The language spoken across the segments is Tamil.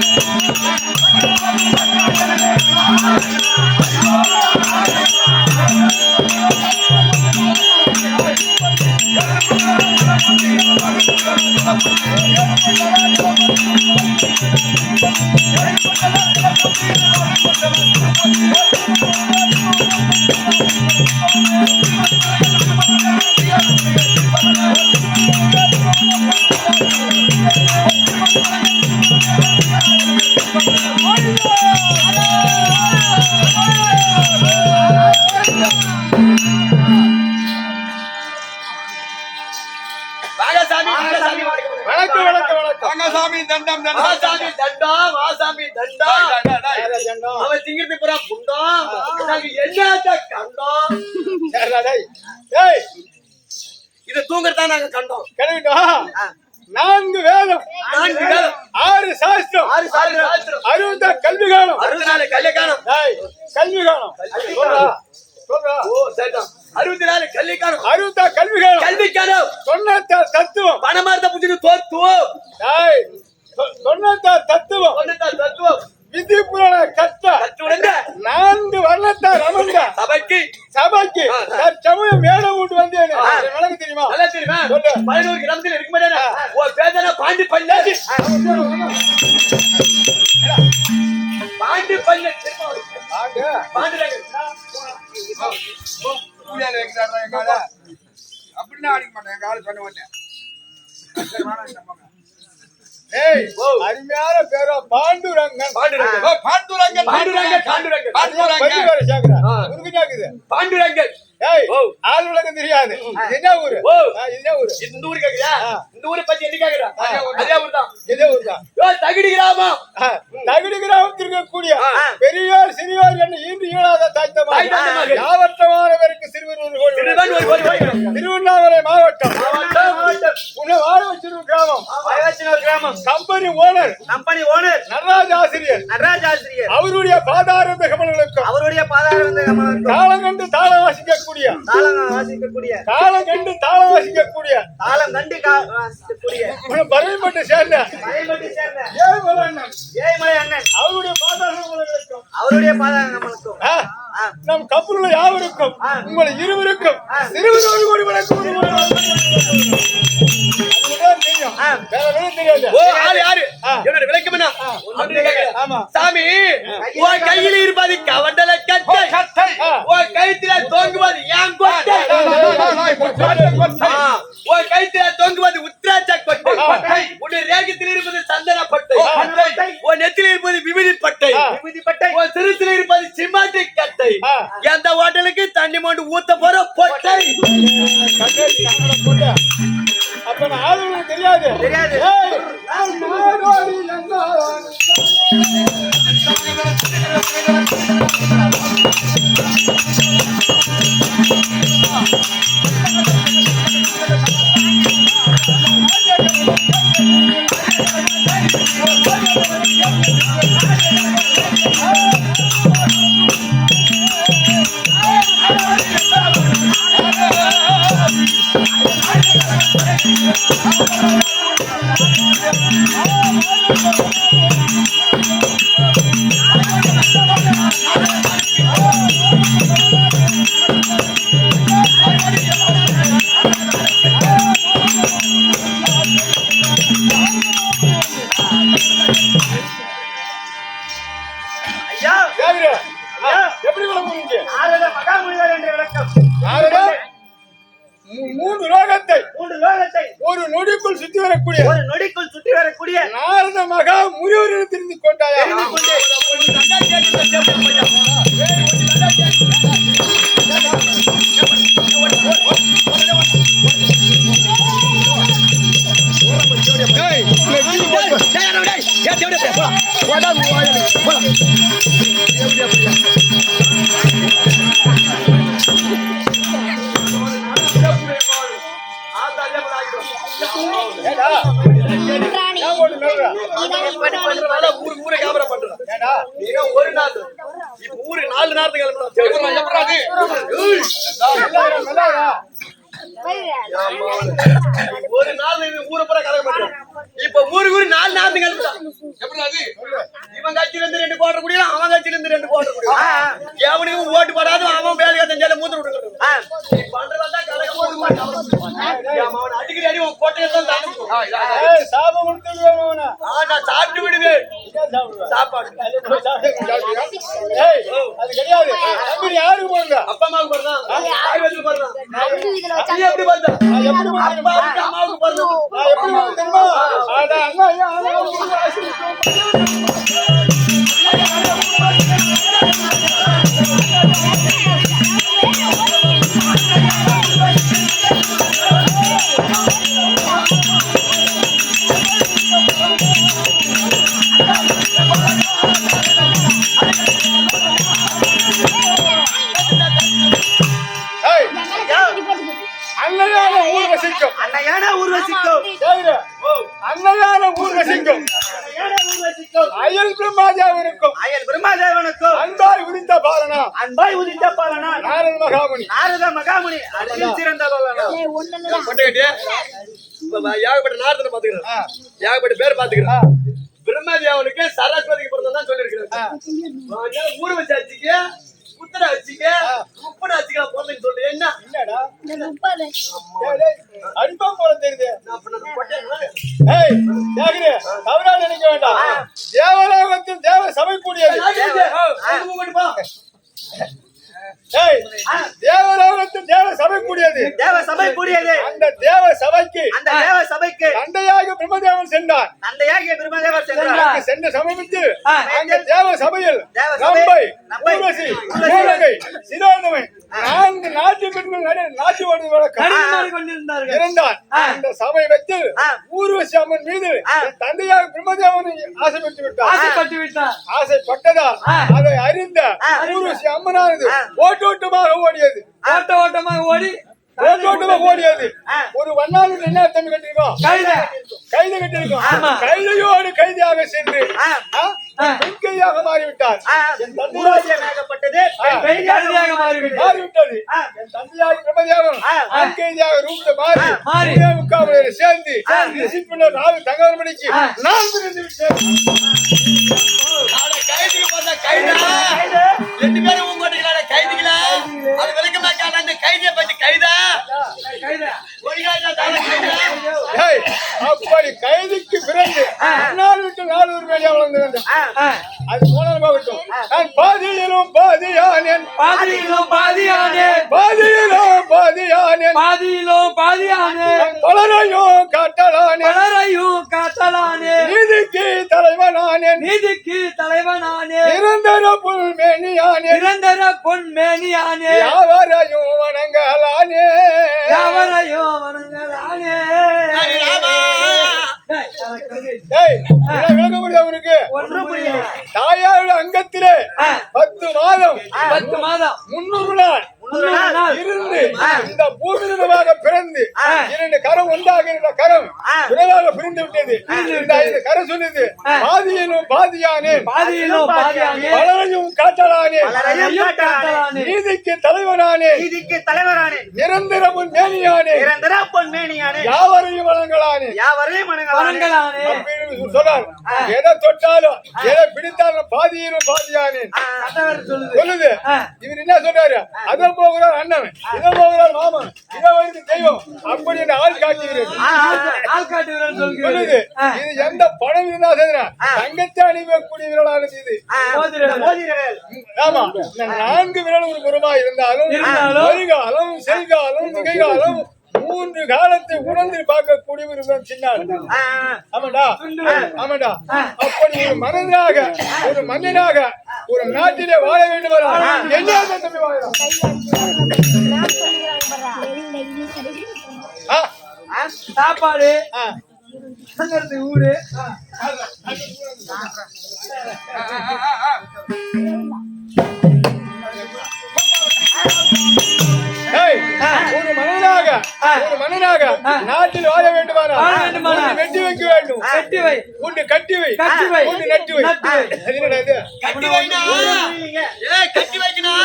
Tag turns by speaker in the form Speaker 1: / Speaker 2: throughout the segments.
Speaker 1: Thank you. தண்டம்
Speaker 2: வா
Speaker 1: தண்டம்
Speaker 2: சாமி தண்டா வா சாமி தண்டா
Speaker 1: டேய், டேய், டேய்.
Speaker 3: யாரா ஜனம்?
Speaker 2: அவன் திங்கிறது பூரா புண்டம் என்னத்த கண்டோம்? இது தூங்குறதா நாங்க கண்டோம்? ஆ.
Speaker 3: நான்கு வேதம்.
Speaker 2: நான்கு வேதம்.
Speaker 3: ஆறு சாஸ்திரம்.
Speaker 2: ஆறு சாஸ்திரம்.
Speaker 3: அறுபத்த கல்வி காலம்.
Speaker 2: அறுபத்தி நாலு
Speaker 3: கல்வி காலம்.
Speaker 2: கல்வி
Speaker 3: சொல்றா
Speaker 2: ஓ சரிதான். அறுபத்தி நாலு கல்விக்கானம்
Speaker 3: அறுபத்த கல்வி காலம்.
Speaker 2: கல்விக்கானம்
Speaker 3: தொண்ணூத்தா தத்துவம்.
Speaker 2: பணமார்த்த புடிச்சு தோத்துவோம்.
Speaker 1: வைக்கிறாரா எங்க ஆளு? அப்படின்னா அடிக்க மாட்டேன் எங்க ஆளு சொன்ன பக்கம்.
Speaker 3: ஏய். அருமையான பேரா பாண்டுரங்கன்
Speaker 1: பாண்டுரங்கன், பாண்டுரங்கன்.
Speaker 3: ஏய். ஆள் உலகம் தெரியாது. என்ன ஊரு? என்ன ஊரு?
Speaker 2: இந்த ஊரு கேக்குறியா. இந்த ஊரை பத்தி என்ன கேக்குறா
Speaker 3: அதே
Speaker 2: அதே ஊர் தான்.
Speaker 3: இதே ஊர் தான்?
Speaker 2: தகிடி கிராமம்.
Speaker 3: தகுதி கிராமத்தில் இருக்கக்கூடிய
Speaker 2: ஆ.
Speaker 3: பெரியார் சிறியார் என்ன ஈண்டு ஈழாத தாய்த்தமாக
Speaker 2: தாய்
Speaker 3: திருவண்ணாமலை மாவட்டம். கிராமம்.
Speaker 2: கிராமம்.
Speaker 3: Company owner.
Speaker 2: Company owner.
Speaker 3: Nataraja ஆசிரியர்.
Speaker 2: நடராஜ ஆசிரியர்.
Speaker 3: அவருடைய பாதார கமலங்களுக்கும்
Speaker 2: அவருடைய பாதார வந்து கமலம்
Speaker 3: காலம் கண்டு தாளம் வாசிக்கக்கூடிய.
Speaker 2: தாளம் வாசிக்கக்கூடிய.
Speaker 3: காலம் கண்டு தாளம் வாசிக்கக்கூடிய.
Speaker 2: தாளம் கண்டு வாசிக்கக்கூடிய.
Speaker 3: பரவிப்பட்டு சேர்ந்த.
Speaker 2: மலைமட்டி சேர்ந்த.
Speaker 3: ஏழுமலை அண்ணன்.
Speaker 2: ஏய்மலை அண்ணன்.
Speaker 3: அவருடைய பாதார கமலங்களுக்கும்
Speaker 2: அவருடைய பாதார கமலுக்கும்
Speaker 3: ஆ,
Speaker 2: ஆ.
Speaker 3: நம் கப்பலுள்ள யாவருக்கும். உங்களை இருவருக்கும்
Speaker 2: ஆ.
Speaker 3: இருவர் கோடி வணக்கம்.
Speaker 2: சாமி உன் கையில் இருப்பது கவண்டல கட்டை. உன் கழுத்துல தொங்குவது ஏன் கொட்டை ஐயா
Speaker 3: லோகத்தை
Speaker 2: மூன்று
Speaker 3: ஒரு நொடிக்குள் சுற்றி வரக்கூடிய
Speaker 2: ஒரு நொடிக்குள் சுற்றி வரக்கூடிய
Speaker 3: நாரத மகா முனிவரிடம் தெரிந்து
Speaker 2: ஒரு நாள். இப்ப ஊருக்கு நாலு நேரத்துக்கு. ஒரு நாள் ஊரை பூரா கலக்க மாட்டோம். இப்ப ஊருக்கு ஊரு நாலு நேரத்துக்கு கிளம்புறான்.
Speaker 1: எப்படா?
Speaker 2: இவன் கட்சியில இருந்து ரெண்டு கோட்டை குடியும் அவன் கட்சியில இருந்து ரெண்டு குடியும் எவனுக்கும் ஓட்டு போடாது அவன் வேலையை செஞ்சாலும் மூத்து விடுறது நீ பண்றதா கலக்க போது அவன் அடிக்கிற அடி உன் கோட்டையை தான் தாண்டும்
Speaker 1: ஆ, இதா, இதா.
Speaker 3: ஏய், சாபம் கொடுத்துட்டு வேணும் அவனை.
Speaker 2: ஆ, நான் சாப்பிட்டு விடுவேன்
Speaker 3: என்ன சாப்பிடுவ?
Speaker 2: சாப்பாடு
Speaker 3: போய் சாப்பிடு. ஏய், அது கிடையாது. தம்பி, யாருக்கு போடுற?
Speaker 2: அப்பா அம்மாவுக்கு போறதான் தாய் வயசுல போறதான்
Speaker 4: இதுல
Speaker 2: நீ எப்படி பார்த்தா
Speaker 3: நான் எப்படி போடுறது?
Speaker 2: அப்பாவுக்கு அம்மாவுக்கு போறதான்
Speaker 3: நான் எப்படி தெரியுமா? அண்ணா, ஐயா, அன்னையான
Speaker 2: ஊர்வசிக்கும்?
Speaker 3: அன்னையான ஊர் வசிக்கும்.
Speaker 2: ஏன்னா ஊர்வசிக்கும்
Speaker 3: அயல் பிரம்மாஜாவிற்கும்.
Speaker 2: அயல் பிரம்மாதேவனுக்கும்
Speaker 3: அன்பாய் உரித்த பாலனா.
Speaker 2: அன்பாய் உதித்த பாலனா.
Speaker 3: நாரத மகாமுனி.
Speaker 2: நாரத மகாமுனி. அருகில் சிறந்த பாலனா. ஏகப்பட்ட நாரதனை பாத்துக்கிறேன் ஏகப்பட்ட பேர் பாத்துக்கிறேன் பிரம்மதேவனுக்கு சரஸ்வதிக்கு பிறந்ததான் சொல்லியிருக்கிறேன் ஊர் வச்சு அச்சுக்க வச்சுக்க உப்பனை வச்சுக்க சொல்லு. என்ன?
Speaker 3: என்னடா? போல தெரியுது. தவறா நினைக்க வேண்டாம். தேவலோகத்தில் தேவ சபை கூடியது. தேவலோகத்தில் தேவ சபை கூடியது.
Speaker 2: தேவ சபை கூடியது.
Speaker 3: அந்த தேவ சபைக்கு
Speaker 2: அந்த தேவ சபைக்கு.
Speaker 3: தந்தையாக பிரம்மதேவன்
Speaker 2: பிரம்மதேவர் சென்றார்.
Speaker 3: சென்ற. அங்க தேவ சபையில்
Speaker 2: சபை,
Speaker 3: ரம்பை, ஊர்வசி மேனகை சிரோதமை நான்கு நாட்டு பெண்கள் நடு நாட்டு
Speaker 2: கொண்டிருந்தார்கள்.
Speaker 3: இருந்தான் அந்த சமயத்தில்
Speaker 2: ஆ.
Speaker 3: ஊர்வசி அம்மன் மீது தந்தையாக பிரம்மதேவனை ஆசைப்பட்டு விட்டார்.
Speaker 2: ஆசைப்பட்டு விட்டார்.
Speaker 3: ஆசைப்பட்டதா? அதை அறிந்த. ஊர்வசி அம்மனானது. ஓட்டோட்டமாக ஓடியது.
Speaker 2: ஓட்ட ஓட்டமாக ஓடி
Speaker 3: ஓட்டோட்டமாக ஓடியது. ஒரு வண்ணாளு என்ன தம்பி கட்டிருக்கோம்
Speaker 2: கைத
Speaker 3: கட்டிருக்கோம். கைதையோடு கைதியாக சென்று கைதியாக மாறிவிட்டார் என் தந்தையாக
Speaker 2: ஊர்வசியமாகப்பட்டது
Speaker 3: ஆ.
Speaker 2: கைதியாக மாறிவிட்டது.
Speaker 3: என்
Speaker 2: ஆ.
Speaker 3: பெண் கைதியாக ரூபத்தை மாறி.
Speaker 2: மாறி.
Speaker 3: சேர்ந்து தகவல் மணிக்கு. நான் பிரிந்து விட்டேன்
Speaker 2: அது
Speaker 3: போனாலும் போகட்டும் நான் பாதியிலும் பாதியானேன்.
Speaker 5: பாதியிலும் பாதியானே
Speaker 3: பாதியிலும் பாதியானேன்.
Speaker 5: பாதியிலும் பாதியானே
Speaker 3: நான் பலரையும் காட்டலானேன்.
Speaker 5: பலரையும் காத்தலானே
Speaker 3: நீதிக்கு தலைவனானேன்.
Speaker 5: நீதிக்கு தலைவனானே
Speaker 3: நிரந்தர புல்மேனியானேன்
Speaker 5: நிரந்தர பொன்மேனியானே
Speaker 3: யாவரையும் தாயாருடைய அங்கத்திலே. பத்து மாதம்
Speaker 5: பத்து மாதம்
Speaker 3: முன்னூறு நாள் இருந்து இந்த பூமியிடமாக பிறந்து இரண்டு கரம் ஒன்றாக இருந்த கரம்
Speaker 2: ஆ.
Speaker 3: பிறவாக பிரிந்து விட்டது. இந்த ஐந்து கரம் சொன்னது பாதியிலும் பாதியானேன்.
Speaker 5: பாதியிலும் பாதியானே
Speaker 3: பலரையும் காட்டலானே நீதிக்கு தலைவனானே
Speaker 2: நீதிக்கு தலைவரானே
Speaker 3: நிரந்தரமும் மேனியானே
Speaker 2: நிரந்தர பொன்மேனியானே
Speaker 3: யாவரையும் வழங்கலானே
Speaker 2: யாவரையும்
Speaker 3: அப்படின்னு சொல்றார் எதை தொட்டாலும் எதை பிடித்தாலும் பாதியிலும்
Speaker 5: கட்டவர் சொல்லுது.
Speaker 3: சொல்லுது. இவர் என்ன சொல்றாரு அத போகிறார் அண்ணன் இத போகிறார் மாமன். இத வந்து தெய்வம். அப்படி என்று ஆள் காட்டுகிறது
Speaker 5: வீரன்
Speaker 3: சொல்லுது. இது எந்த பணம் இருந்தா சரினா தங்கத்தை அணிவக்கூடிய இது
Speaker 5: மோதிரங்கள்.
Speaker 2: மோதிரங்கள்.
Speaker 3: ஆமா. நான்கு விரல் ஒரு புறமா இருந்தாலும்
Speaker 5: இருந்தாலும்
Speaker 3: வருகாலம் செய்காலம் நிகைகாலம் மூன்று காலத்தை உணர்ந்து பார்க்கக்கூடிய ஒரு சின்ன ஆள்.
Speaker 2: ஆ,
Speaker 3: ஆமாடா ஆமாடா அப்படி ஒரு மனிதனாக ஒரு மன்னனாக ஒரு நாட்டிலே வாழ வேண்டும் என்ன தம்பி வாழலாம்
Speaker 5: சாப்பாடு. தங்கறது ஊரு.
Speaker 3: ஒரு மன்னனாக நாட்டில் வாழ வேண்டுமானால் வெட்டி வைக்க வேண்டும்.
Speaker 5: வெட்டி வை.
Speaker 3: உன்னை கட்டி வை.
Speaker 5: கட்டி வை.
Speaker 3: உன்னை நட்டு வை.
Speaker 2: கட்டி வைனா ஏய் கட்டி வைக்கணும்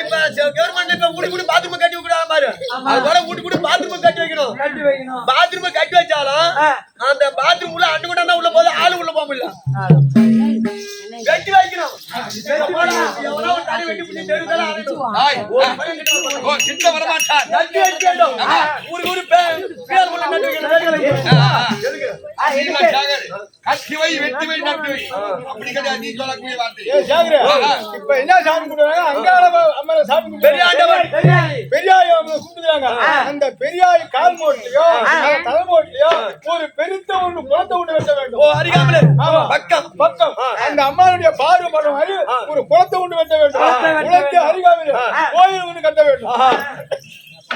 Speaker 2: இப்ப கவர்மெண்ட் இப்ப வீடு கூட பாத்ரூம் கட்டி வைக்கிறாங்க பாரு. அது போல வீட்டு கூட பாத்ரூம் கட்டி வைக்கணும்.
Speaker 5: கட்டி வைக்கணும்.
Speaker 2: பாத்ரூம் கட்டி வச்சாலும். அந்த பாத்ரூம் உள்ள அண்டு கூட தான் உள்ள போகுது ஆளு உள்ள போக முடியல. வெட்டி வைக்கணும். ஒரு
Speaker 1: கிட்ட வர மாட்டார்
Speaker 2: நட்டு வேண்டும் பே- பேர் உள்ள நட்டு.
Speaker 1: கட்டி வை வெட்டி வை நட்டு வை. அப்படி கிடையாது நீ சொல்லக்கூடிய வார்த்தை.
Speaker 3: ஏ சாகர. இப்ப என்ன சாமி கும்பிடுறாங்க? அங்காள அம்மனை சாமி கும்பிடுறாங்க.
Speaker 2: பெரிய ஆண்டவர்
Speaker 5: தெரியாது.
Speaker 3: பெரியாய் அவங்க கும்பிடுறாங்க. அந்த பெரியாய் கால் மோட்லயோ ஒரு பெருத்த ஒண்ணு குளத்தை விட்டு வெட்ட வேண்டும்.
Speaker 2: ஓ அருகாமலே. பக்கம்.
Speaker 3: பக்கம். அந்த அம்மாவுடைய பார்வை படுற மாதிரி ஒரு குளத்தை உண்டு வெட்ட வேண்டும்.
Speaker 5: குளத்தை
Speaker 3: அருகாமல் கோயில் ஒன்று கட்ட வேண்டும்.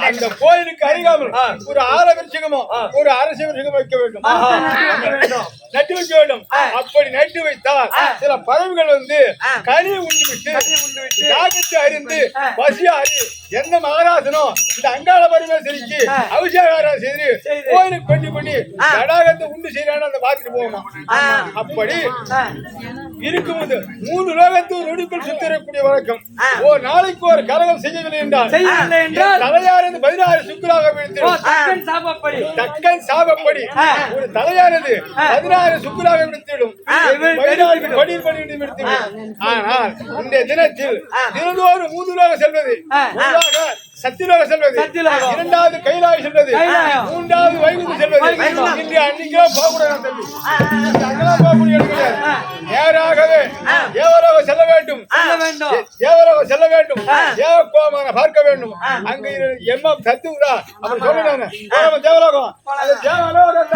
Speaker 3: அந்த கோயிலுக்கு அருகாமல் ஒரு ஆல விருட்சகமோ ஒரு அரச வைக்க வேண்டும். நட்டு வைக்க வேண்டும். அப்படி நட்டு வைத்தால் சில பறவைகள் வந்து கனி உண்டு விட்டு யாகத்தை அறிந்து பசியாறி எந்த மகாராசனோ இந்த அங்காள பரமேஸ்வரிக்கு அபிஷேகாரம் செய்து கோயிலுக்கு கொண்டு பண்ணி தடாகத்தை உண்டு செய்யறான்னு அந்த பார்த்துட்டு போகணும். அப்படி இருக்கும்போது மூணு லோகத்து நொடிக்குள் சுத்திரக்கூடிய வழக்கம். ஒரு நாளைக்கு ஒரு கரகம் செய்யவில்லை என்றால்? தலையானது பதினாறு சுக்கராக
Speaker 5: ஓ,
Speaker 3: விழுத்திடும்
Speaker 5: தக்கன் சாபப்படி.
Speaker 3: ஒரு தலையானது பதினாறு சுக்குராக விடுத்திடும் பதினாறு படியில் படி விடுத்திடும் ஆனால் இந்த தினத்தில் தினந்தோறும் மூதுலாக செல்வது முதலாக சத்தியலோக செல்வது. இரண்டாவது கைலாய செல்வது. மூன்றாவது வைகுந்து செல்வது. இன்று அன்னைக்கே போகக்கூடாது தம்பி. அங்கெல்லாம் போக முடியாது கிடையாது. நேராகவே தேவலோகம் செல்ல வேண்டும்.
Speaker 5: செல்ல வேண்டும்.
Speaker 3: தேவலோகம் செல்ல வேண்டும். தேவகோமான பார்க்க வேண்டும். அங்க எம்மம் சத்துங்களா அப்படி சொல்லுறாங்க தேவலோகம்? தேவலோகம்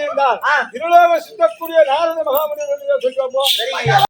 Speaker 3: இருந்தால் இருலோக சுத்தக்கூடிய நாரத மகாமணி சொல்லுவோம்?